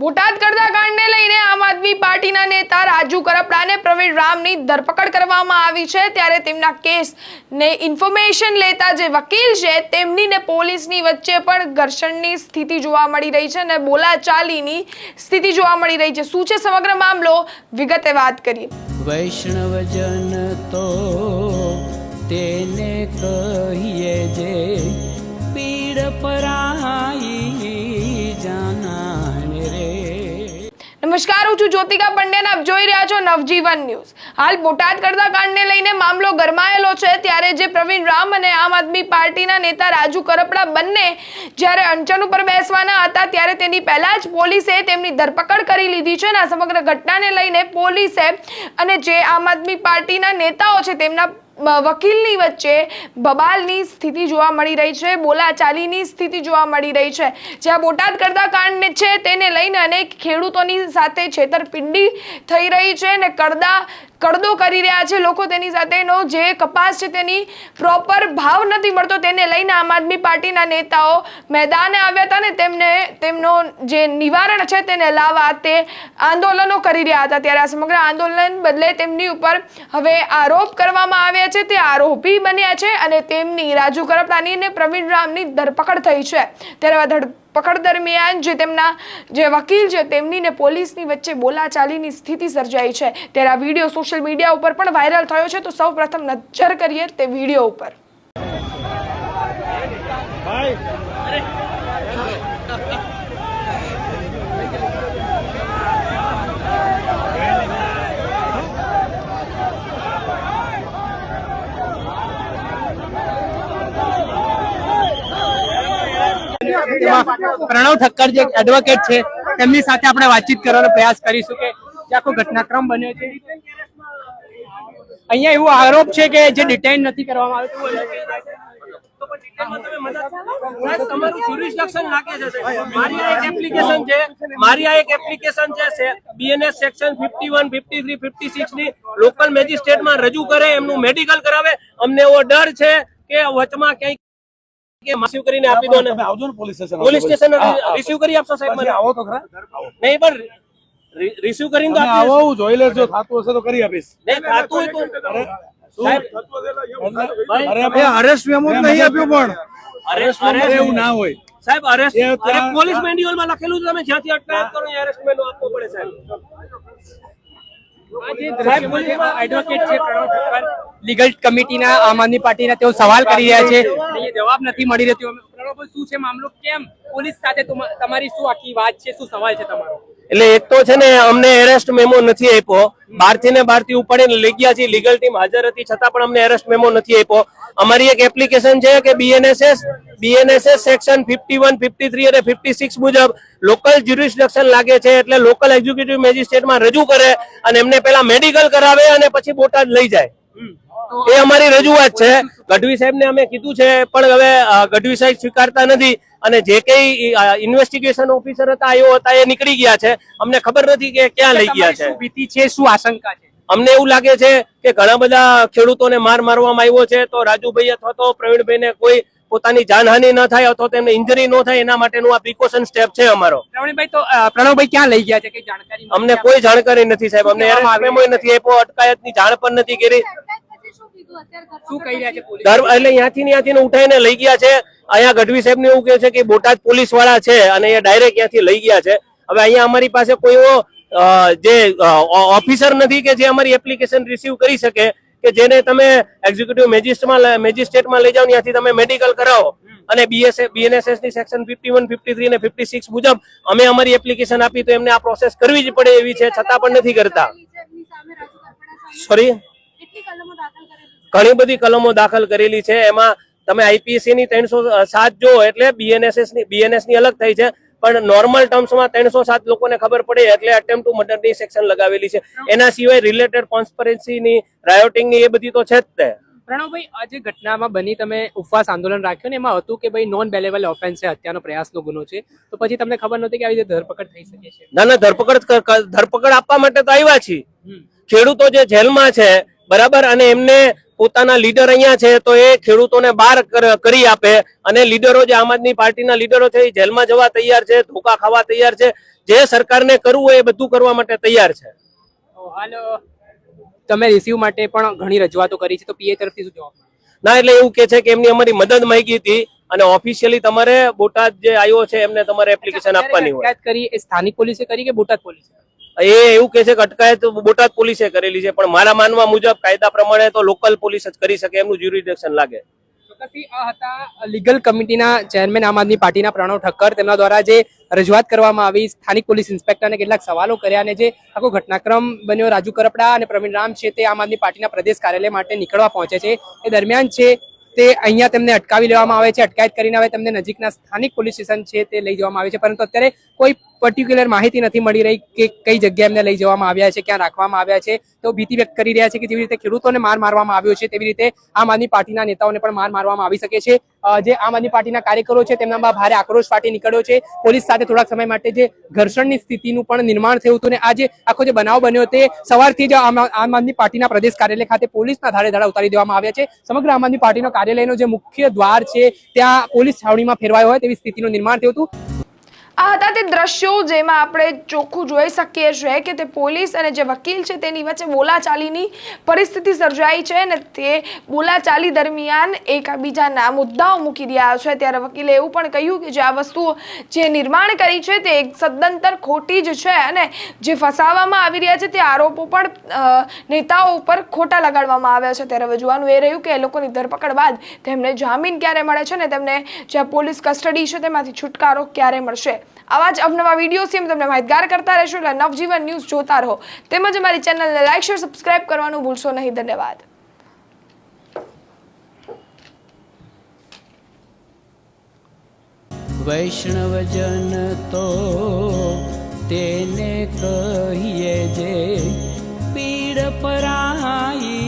બોટાદ કરતા કાંડને લઈને આમ આદમી પાર્ટીના નેતા રાજુ કરપડાને પ્રવીણ રામની ધરપકડ કરવામાં આવી છે. ત્યારે તેમના કેસ ને ઇન્ફોર્મેશન લેતા જે વકીલ છે, તેમની ને પોલીસની વચ્ચે પણ ઘર્ષણની સ્થિતિ જોવા મળી રહી છે અને બોલાચાલીની સ્થિતિ જોવા મળી રહી છે. શું છે સમગ્ર મામલો? વિગતે વાત કરીએ. વૈષ્ણવજન તો તેને કહીએ જે પીડ પરાઈ નમસ્કાર, હું છું જ્યોતિકા પંડ્યા આપ જોઈ રહ્યા છો નવજીવન ન્યૂઝ. હાલ બોટાદ કરતા કાંડને લઈને મામલો ગરમાયેલો છે, ત્યારે જે પ્રવીણ રામ અને આમ આદમી પાર્ટીના નેતા રાજુ કરપડા બંને જ્યારે અંચન ઉપર બેસવાના હતા, ત્યારે તેની પહેલા જ પોલીસે તેમની ધરપકડ કરી લીધી છે અને આ સમગ્ર ઘટનાને લઈને પોલીસે અને જે આમ આદમી પાર્ટીના નેતાઓ છે, તેમના વકીલની વચ્ચે બબાલની સ્થિતિ જોવા મળી રહી છે, બોલાચાલીની સ્થિતિ જોવા મળી રહી છે. જ્યાં બોટાદ કરતા કાંડ છે, તેને લઈને અનેક ખેડૂતોની સાથે છેતરપિંડી થઈ રહી છે અને કરદા કરદો કરી રહ્યા છે. લોકો તેની સાથેનો જે કપાસ છે તેની પ્રોપર ભાવ નથી મળતો. તેને લઈને આમ આદમી પાર્ટીના નેતાઓ મેદાને આવ્યા હતા ને તેમને તેમનો જે નિવારણ છે તેને લાવવા તે આંદોલનો કરી રહ્યા હતા. ત્યારે આ સમગ્ર આંદોલન બદલે તેમની ઉપર હવે આરોપ કરવામાં આવ્યા છે. તે આરોપી બન્યા છે અને તેમની રાજુ કરપડાની અને પ્રવીણ રામની ધરપકડ થઈ છે. ત્યારે આ ધરપકડ દરમિયાન જે તેમના જે વકીલ છે, તેમની ને પોલીસની વચ્ચે બોલાચાલીની સ્થિતિ સર્જાઈ છે. ત્યારે આ વીડિયો સોશિયલ મીડિયા ઉપર પણ વાયરલ થયો છે. તો સૌ પ્રથમ નજર કરીએ તે વીડિયો ઉપર. એમાં પ્રણવ ઠક્કર જે એડવોકેટ છે તેમની સાથે આપણે વાતચીત કરવાનો પ્રયાસ કરીશું કે જે આખો ઘટનાક્રમ બન્યો છે. અહીંયા એવો આરોપ છે કે જે ડિટેઇન નથી કરવામાં આવ્યો. તમારું jurisdiction લાગે છે મારી આ એક એપ્લિકેશન છે. મારી આ એક એપ્લિકેશન છે બીએનએસ સેક્શન 51 53 56 ની લોકલ મેજિસ્ટ્રેટમાં રજૂ કરે, એમનું મેડિકલ કરાવે. અમને એવો ડર છે કે વચમાં ક્યાંય કે રિસીવ કરીને આપી દો ને આવજો ને પોલીસ સ્ટેશન પોલીસ સ્ટેશન હા, હા. રિસીવ કરી આપશો સાહેબ મને. આવો તો ખરા. નહીં પણ રિસીવ કરીને તો આવો હું જોઈ લેજો થાતું હશે તો કરી આપીશ. નહીં થાતું હોય તો પોલીસ મેન્યુઅલમાં લખેલું છે તમે જ્યાંથી અટકાયત કરો એરેસ્ટ મેન્યુ આપવો પડે સાહેબ. લીગલ કમિટીના આમ આદમી પાર્ટીના તેઓ સવાલ કરી રહ્યા છે. જવાબ નથી મળી રહ્યો. પ્રણવભાઈ શું છે મામલો? કેમ? પોલીસ સાથે તમારી શું આખી વાત છે? શું સવાલ છે તમારો? એટલે એક તો છે ને અમને એરેસ્ટ મેમો નથી આપ્યો. બહારથી ને બહારથી ઉપાડીને લઈ ગયા છે લીગલ ટીમ હાજર હતી છતાં પણ અમને એરેસ્ટ મેમો નથી આપ્યો. અમારી એક એપ્લિકેશન છે કે બીએનએસએસ બીએનએસએસ સેક્શન 51 53 અને 56 મુજબ લોકલ જ્યુરિસ્ડિક્શન લાગે છે એટલે લોકલ એક્ઝિક્યુટિવ મેજિસ્ટ્રેટમાં રજૂ કરે અને એમને પેલા મેડિકલ કરાવે અને પછી બોટાદ લઈ જાય. એ અમારી રજૂઆત છે. ગઢવી સાહેબને અમે કીધું છે, પણ હવે ગઢવી સાહેબ સ્વીકારતા નથી અને જે કઈ ઇન્વેસ્ટિગેશન ઓફિસર હતા એઓ હતા, એ નીકળી ગયા છે. અમને ખબર નથી કે ક્યાં લઈ ગયા છે. ભીતિ છે? શું આશંકા છે? અમને એવું લાગે છે કે ઘણા બધા ખેડૂતોને માર મારવામાં આવ્યો છે. તો રાજુભાઈ અથવા તો પ્રવીણભાઈને કોઈ પોતાની જાનહાનિ ન થાય અથવા તેમને ઇન્જરી ન થાય એના માટેનું આ પ્રિકોશન સ્ટેપ છે અમારો. પ્રવીણભાઈ તો પ્રણવભાઈ ક્યાં લઈ ગયા છે કઈ જાણકારી અમને? કોઈ જાણકારી નથી સાહેબ. અમને memo નથી આપ્યો અટકાયતની જાણ પણ નથી કરી. શું કહી રહ્યા છે પોલીસ? દર એટલે ત્યાંથી ને ત્યાંથી ઉઠાઈને લઈ ગયા છે. અહીંયા ગઢવી સાહેબ એવું કહે છે કે બોટાદ પોલીસવાળા છે અને એ ડાયરેક્ટ ત્યાંથી લઈ ગયા છે. હવે અહીંયા અમારી પાસે કોઈ એવો જે ઓફિસર નથી કે જે અમારી એપ્લિકેશન રિસીવ કરી શકે કે જેને તમે એક્ઝિક્યુટિવ મેજિસ્ટ્રેટમાં મેજિસ્ટ્રેટમાં લઈ જાઓ ત્યાંથી તમે મેડિકલ કરાવો. અને બીએસ બીએનએસએસની સેક્શન 51 53 અને 56 મુજબ અમે અમારી એપ્લિકેશન આપી તો એમને આ પ્રોસેસ કરવી જ પડે એવી છે છતાં પણ નથી કરતા. સોરી ઘણી બધી કલમો દાખલ કરેલી છે. એમાં તમે આઈપીએસસી ની ત્રણસો સાત જો એટલે બીએનએસએસની બીએનએસની અલગ થઈ છે. પણ નોર્મલ ટર્મ્સમાં ત્રણસો સાત લોકોને ખબર પડે એટલે અટેમ્પ ટુ મર્ડરની સેક્શન લગાવેલી છે. એના સિવાય રિલેટેડ કોન્સ્પરન્સી ની રાયોટિંગની એ બધી તો છે જ તે. પ્રણવભાઈ આ જે ઘટનામાં બની તમે ઉપવાસ આંદોલન રાખ્યું ને એમાં હતું કે ભાઈ નોન બેલેબલ ઓફેન્સ છે હત્યાનો પ્રયાસનો ગુનો છે? તો પછી તમને ખબર નહોતી કે આવી રીતે ધરપકડ થઈ શકે છે. ના ના ધરપકડ ધરપકડ આપવા માટે તો આવ્યા છીએ. ખેડૂતો જે જેલમાં છે બરાબર અને એમને પોતાના લીડર અહીંયા છે તો એ ખેડૂતોને બહાર કરી આપે અને લીડરો જે આમ આદમી પાર્ટીના લીડરો છે એ જેલમાં જવા તૈયાર છે ધોકા ખાવા તૈયાર છે જે સરકારને કરવું હોય એ બધું કરવા માટે તૈયાર છે. તમે રિસીવ માટે પણ ઘણી રજૂઆતો કરી છે તો પીએ તરફથી શું જવાબ ના એટલે એવું કે છે કે એમની અમારી મદદ માંગી હતી અને ઓફિશિયલી તમારે બોટાદ જે આવ્યો છે એમને તમારે એપ્લિકેશન આપવાની હોય. કરી એ સ્થાનિક પોલીસે કરી કે બોટાદ પોલીસે? એ એવું કે છે કે અટકાયત બોટાદ પોલીસે કરેલી છે, પણ મારા માનવા મુજબ કાયદા પ્રમાણે તો લોકલ પોલીસ જ કરી શકે એમનું જ્યુરિડિક્શન લાગે. લીગલ કમિટીના ચેરમેન આમ આદમી પાર્ટીના પ્રણવ ઠક્કર. તેમના દ્વારા જે રજૂઆત કરવામાં આવી, સ્થાનિક પોલીસ ઇન્સ્પેક્ટરને કેટલાક સવાલો કર્યા અને જે આખો ઘટનાક્રમ બન્યો. રાજુ કરપડા અને પ્રવીણ રામ છે તે આમ આદમી પાર્ટીના પ્રદેશ કાર્યાલય માટે નીકળવા પહોંચે છે. એ દરમિયાન છે તે અહીંયા તેમને અટકાવી લેવામાં આવે છે. અટકાયત કરીને હવે તેમને નજીકના સ્થાનિક પોલીસ સ્ટેશન છે તે લઈ જવામાં આવે છે. પરંતુ અત્યારે કોઈ પર્ટિક્યુલર માહિતી નથી મળી રહી કે કઈ જગ્યા એમને લઈ જવામાં આવ્યા છે, ક્યાં રાખવામાં આવ્યા છે તો ભીતિ વ્યક્ત કરી રહ્યા છે કે જેવી રીતે ખેડૂતોને માર મારવામાં આવ્યો છે, તેવી રીતે આમ આદમી પાર્ટીના નેતાઓને પણ માર મારવામાં આવી શકે છે. જે આમ આદમી પાર્ટીના કાર્યકરો છે, તેમનામાં ભારે આક્રોશ ફાટી નીકળ્યો છે. પોલીસ સાથે થોડાક સમય માટે જે ઘર્ષણની સ્થિતિનું પણ નિર્માણ થયું હતું ને આજે આખો જે બનાવ બન્યો તે સવારથી જ આમ આદમી પાર્ટીના પ્રદેશ કાર્યાલય ખાતે પોલીસના ધારે ધાડા ઉતારી દેવામાં આવ્યા છે. સમગ્ર આમ આદમી પાર્ટીનો કાર્યાલયનો જે મુખ્ય દ્વાર છે, ત્યાં પોલીસ છાવણીમાં ફેરવાયો હોય તેવી સ્થિતિનું નિર્માણ થયું હતું. આ હતા તે દ્રશ્યો જેમાં આપણે ચોખ્ખું જોઈ શકીએ છીએ કે તે પોલીસ અને જે વકીલ છે તેની વચ્ચે બોલાચાલીની પરિસ્થિતિ સર્જાઈ છે અને તે બોલાચાલી દરમિયાન એકબીજાના મુદ્દાઓ મૂકી રહ્યા છે. ત્યારે વકીલે એવું પણ કહ્યું કે જે આ વસ્તુઓ જે નિર્માણ કરી છે તે સદંતર ખોટી જ છે અને જે ફસાવવામાં આવી રહ્યા છે તે આરોપો પણ નેતાઓ ઉપર ખોટા લગાડવામાં આવ્યા છે. ત્યારે હવે જોવાનું એ રહ્યું કે એ લોકોની ધરપકડ બાદ તેમને જામીન ક્યારે મળે છે ને તેમને જે પોલીસ કસ્ટડી છે તેમાંથી છુટકારો ક્યારે મળશે? આવા જ અવનવા વિડીયોથી અમે તમને માહિતગાર કરતા રહેશું. એટલે નવજીવન ન્યૂઝ જોતા રહો. તેમજ અમારી ચેનલને લાઇક શેર સબસ્ક્રાઇબ કરવાનું ભૂલશો નહીં. ધન્યવાદ. વૈષ્ણવજન તો તેને કહીએ જે પીડ પરાઈ